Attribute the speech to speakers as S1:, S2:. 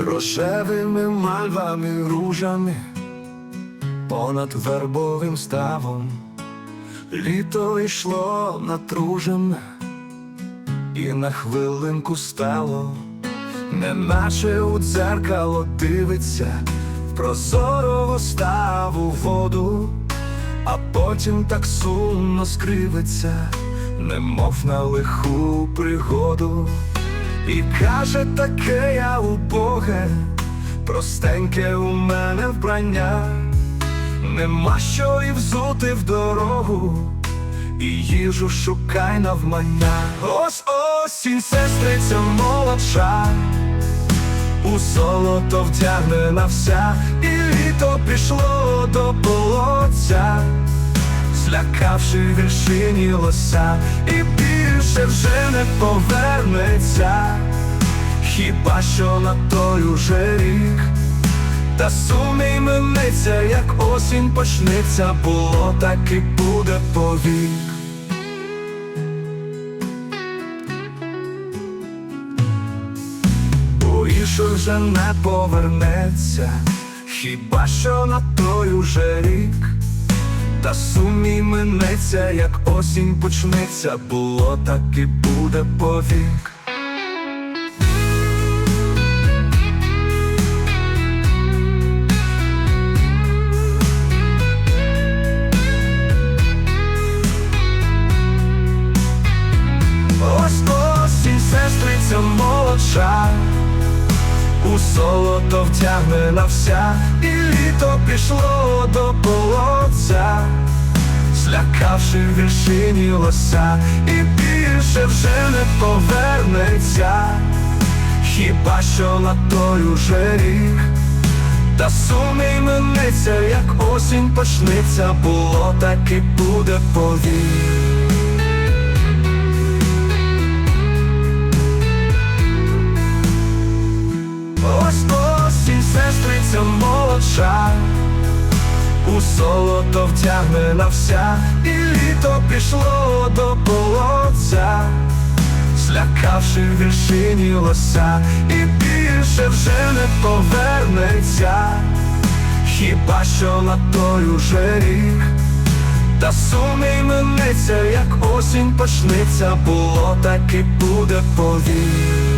S1: рожевими мальвами ружами, понад вербовим ставом, літо йшло натружене, і на хвилинку стало, неначе у дзеркало дивиться, в прозорову ставу воду, а потім так сумно скривиться, немов на лиху пригоду. І каже таке я убоге, простеньке у мене вбрання, нема що і взути в дорогу, і їжу шукай навмання. Ось осінь, сестриця молодша, у золото вдягнена вся, і літо пішло до болотця злякавши вершині лося, і більше вже не повернеться, хіба що на той уже рік, та сумій минеться, як осінь почнеться, було так і буде повік. Інших вже не повернеться, хіба що на той уже рік. Та сумій минеться, як осінь почнеться, було так і буде повік. Сестриця молодша, у золото втягнена вся, і літо пішло до болотця, злякавши вершині лося, і більше вже не повернеться, хіба що на той уже рік, та сумій минеться, як осінь почнеться, було так і буде повік. Молодша, у золото втягнена вся, і літо пішло до болотця, злякавши вершині лося, і більше вже не повернеться, хіба що на той уже рік, та сумій минеться, як осінь почнеться, було так і буде повік.